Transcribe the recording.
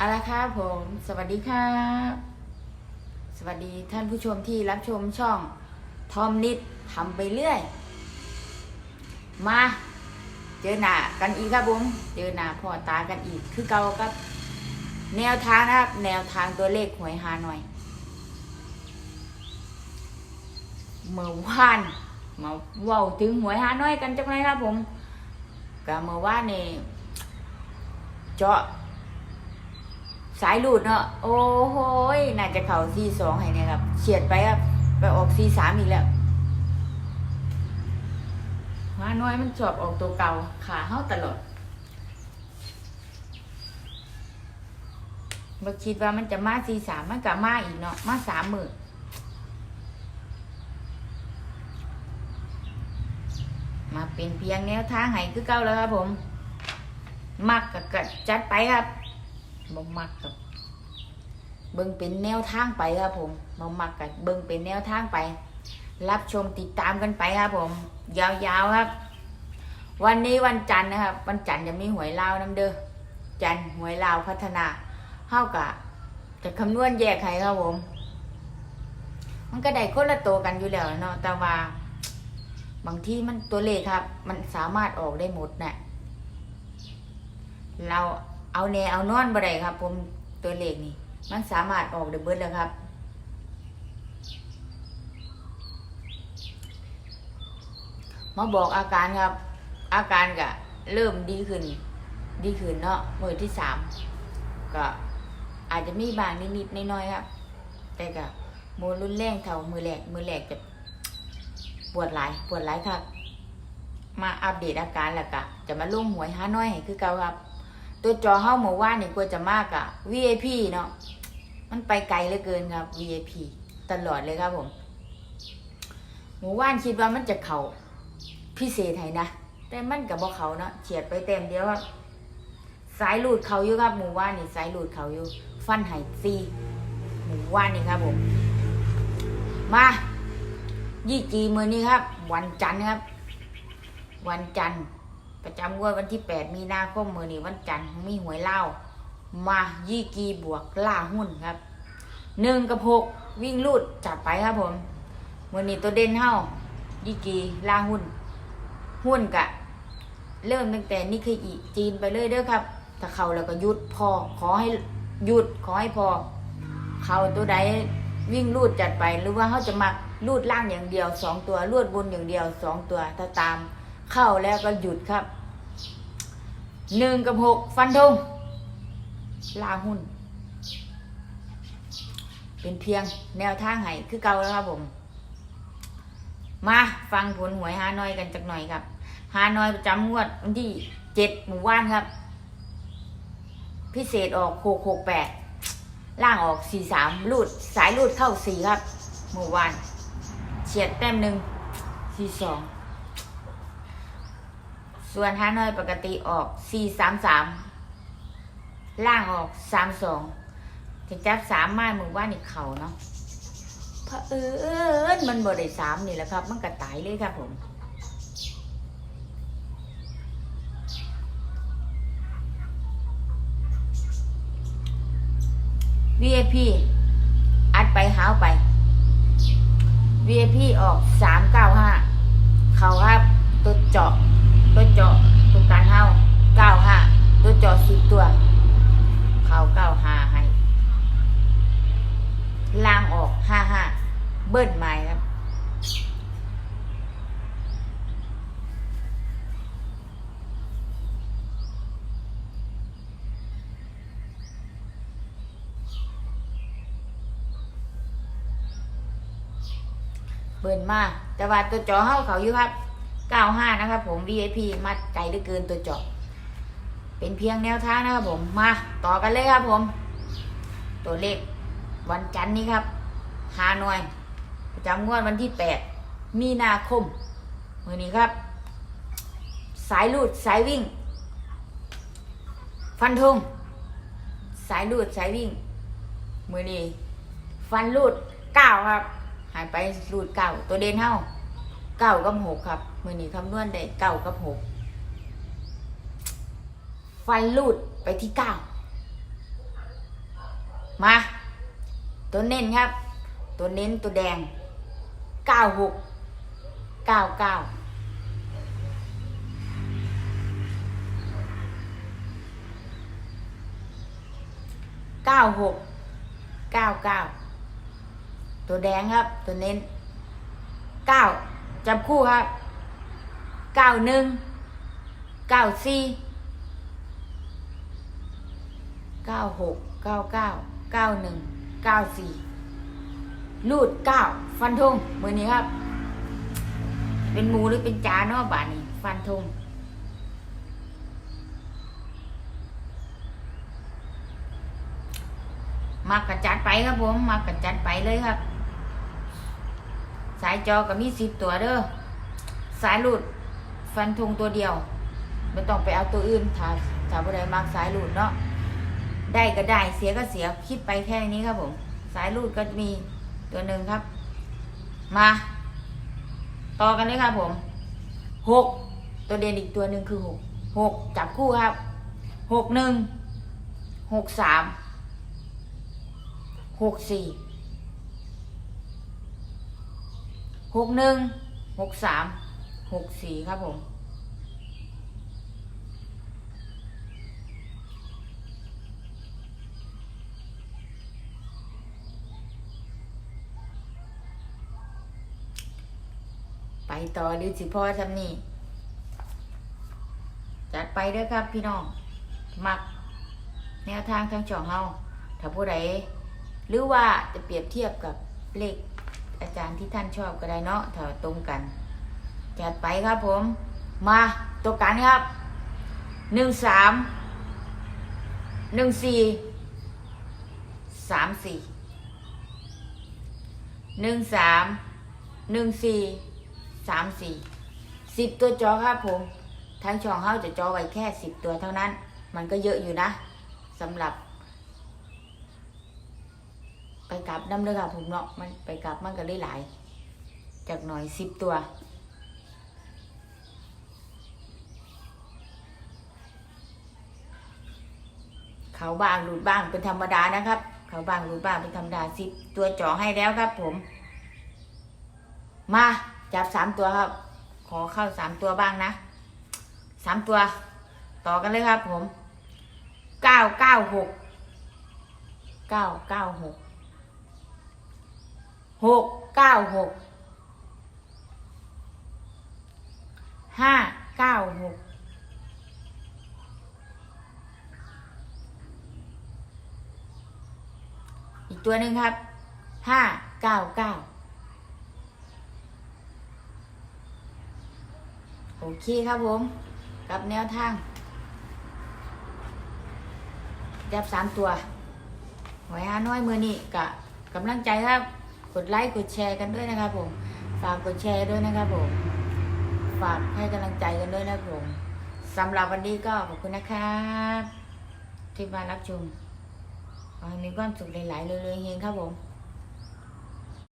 เอาละครับผม สวัสดีครับสวัสดีท่านผู้ชมที่รับชมช่องทอมนิดทำไปเรื่อย มา เจอหน้ากันอีกครับผมเจอหน้าพ่อตากันอีก คือเก่าครับ แนวทางนะครับ แนวทางตัวเลขหวยฮาหน่อย เมื่อวานมาว้าถึงหวยฮาน้อยกันจังไรครับผมก็เมื่อวานนี่เจาะ สายหลุดเนาะโอ้โหยน่าจะเข่าซีสองให้เนี่ยครับเฉียดไปครับไปออกซีสามอีกแล้วฮาน้อยมันชอบออกตัวเก่าขาเฮาตลอดบ่คิดว่ามันจะมาซีสามมันก็มาอีกเนาะมาสามหมื่นมาเป็นเพียงแนวทางให้คือเก่าแล้วครับผม มักกับจัดไปครับ บ่มักกับเบิ่งเป็นแนวทางไปครับผมบ่มักกับเบิ่งเป็นแนวทางไป รับชมติดตามกันไปครับผม ยาวๆครับ วันนี้วันจันทร์นะครับ วันจันทร์จะมีหวยลาวน้ำเด้อจันทร์หวยลาวพัฒนาเท่ากับจะคำนวณแยกให้ครับผม มันก็ได้คนละตัวกันอยู่แล้วเนาะแต่ว่าบางที่มันตัวเลขครับ มันสามารถออกได้หมดนะ่ะเรา เอาแนเอานอนบ่ได้ครับ ผมตัวเลขนี่ มันสามารถออกได้เบิดแล้วครับมาบอกอาการครับ อาการก็เริ่มดีขึ้น ดีขึ้นเนาะมือที่สามก็อาจจะมีบางนิดๆน้อยๆครับ แต่ก็โมรุนแรงเท่ามือแรกมือแรกจะปวดหลายปวดหลายครับ มาอัปเดตอาการแล้วก็จะมาลุ่มหวยห้าน้อยให้คือเก่าครับ ตัวจอเฮ้าหมู่ว่านนี่กลัวจะมากอะ VIP เนาะมันไปไกลเหลือเกินครับ VIP ตลอดเลยครับผมหมู่ว่านคิดว่ามันจะเขาพิเศษให้นะ แต่มันกับบ่เขาเนาะเฉียดไปเต็มเดียวครับสายหลุดเขาอยู่ครับหมู่ว่านนี่สายหลุดเขาอยู่ ฟันไห้ซีหมู่ว่านนี่ครับผม มายี่จีมือนี้ครับ วันจันทร์ครับ วันจันทร์ ประจำงวดวันที่แปดมีนาคมมือนี้วันจันทร์มีหวยเล่ามายี่กีบวกล่าหุ้นครับหนึ่งกับหกวิ่งลูดจับไปครับผมมือนี้ตัวเด่นเฮ้ายี่กีล่าหุ้น หุ้นกะ เริ่มตั้งแต่นิเคอีจีนไปเลยเด้อครับ ถ้าเขาแล้วก็หยุดพอขอให้หยุดขอให้พอ เขาตัวใดวิ่งลูดจัดไปหรือว่าเขาจะมักลูดล่างอย่างเดียวสองตัวลูดบนอย่างเดียวสองตัวถ้าตาม เข้าแล้วก็หยุดครับหนึ่งกับหกฟันธงลาหุ้น เป็นเพียงแนวทางให้คือเก่าแล้วครับผม มาฟังผลหวยฮานอยกันจักหน่อยครับฮานอยประจำงวดวันที่เจ็ดหมู่บ้านครับ พิเศษออกหกหกแปดล่างออกสี่สามรูดสายรูดเข้าสี่ครับเมื่อวานเฉียดแต้มหนึ่งสี่สอง ส่วนฮานอยปกติออกสี่สามสามล่างออกสามสองจะจับสามไมาเมื่อวานอีกเข่าเนาะเผอิญมันบ่ได้สามนี่แหละครับ มันก็ตายเลยครับผม VIP อัดไปหาวไป VIP ออกสามเก้าห้าเขาครับตัวเจาะ ตัวเจาะตัวการเฮาเก้าห้าตัวเจาะสิบตัว เขาเก้าห้าให้ล่างออกห้าห้าเบิ้ลไม้ครับ เบิ่นมา แต่ว่าตัวจอเฮาเขาอยู่ครับ 95 นะครับผม VIP มัดใจเหลือเกินตัวจอเป็นเพียงแนวทางนะครับผม มาต่อกันเลยครับผม ตัวเลขวันจันทร์นี้ครับฮานอย ประจำงวดวันที่ 8 มีนาคมมือนี้ครับ สายลูดสายวิ่ง ฟันธงสายลูดสายวิ่ง มือนี้ ฟันลูดเก้าครับ หายไปรูดเก่าตัวเด่นเท่า เก้ากับหกครับ มือนี้คำนวณได้เก้ากับหกฟันรูดไปที่เก้ามา ตัวเน้นครับ ตัวเน้นตัวแดงเก้าหกเก้าเก้าเก้าหกเก้าเก้าตัวแดงครับ ตัวเน้นเก้า จับคู่ครับเก้าหนึ่งเก้าสี่เก้าหกเก้าเก้าเก้าหนึ่งเก้าสี่ลูดเก้าฟันธงมือนี้ครับ เป็นหมูหรือเป็นจาเนาะบาทนี้ ฟันธงมากระจัดไปครับผมมากระจัดไปเลยครับ สายจอก็มีสิบตัวเด้อสายหลุดฟันธงตัวเดียวไม่ต้องไปเอาตัวอื่นถ้าถ้าผู้ใดมักสายหลุดเนาะได้ก็ได้เสียก็เสียคิดไปแค่นี้ครับผม สายลุดก็มีตัวหนึ่งครับ มา ต่อกันเลยครับผมหกตัวเด่นอีกตัวหนึ่งคือหกหกจับคู่ครับหกหนึ่งหกสามหกสี่ หกหนึ่งหกสามหกสี่ครับผม ไปต่อหรือสิพ่อทำนี่จัดไปเด้อครับพี่น้อง มัก แนวทางทางช่องเฮาถ้าผู้ใดหรือว่าจะเปรียบเทียบกับเลข อาจารย์ที่ท่านชอบก็ได้เนาะถ้าตรงกัน จัดไปครับผม มาตัวกันครับหนึ่งสามหนึ่งสี่สามสี่หนึ่งสามหนึ่งสี่สามสี่สิบตัวจอครับผมทางช่องเฮาจะจอไว้แค่สิบตัวเท่านั้น มันก็เยอะอยู่นะสำหรับ ไปกลับน้ำเด้อครับผมเนาะมันไปกลับมันก็เลยหลาย จากหน่อยสิบตัวเขาบางหลุดบ้างเป็นธรรมดานะครับ เขาบางหลุดบ้างเป็นธรรมดาสิบตัวจ่อให้แล้วครับ ผม มาจับสามตัวครับ ขอเข้าสามตัวบ้างนะสามตัว ต่อกันเลยครับ ผมเก้าเก้าหกเก้าเก้าหก หกเก้าหกห้าเก้าหกอีกตัวหนึ่งครับห้าเก้าเก้าโอเคครับผม กับแนวทางจับสามตัวหวยฮาน้อยมือนี่กะกำลังใจครับ กดไลค์กดแชร์กันด้วยนะครับผม ฝากกดแชร์ด้วยนะครับผม ฝากให้กำลังใจกันด้วยนะครับผมสำหรับวันนี้ก็ขอบคุณนะครับ ที่มารับชมขอให้มีความสุขหลายๆเลยๆเฮงครับผม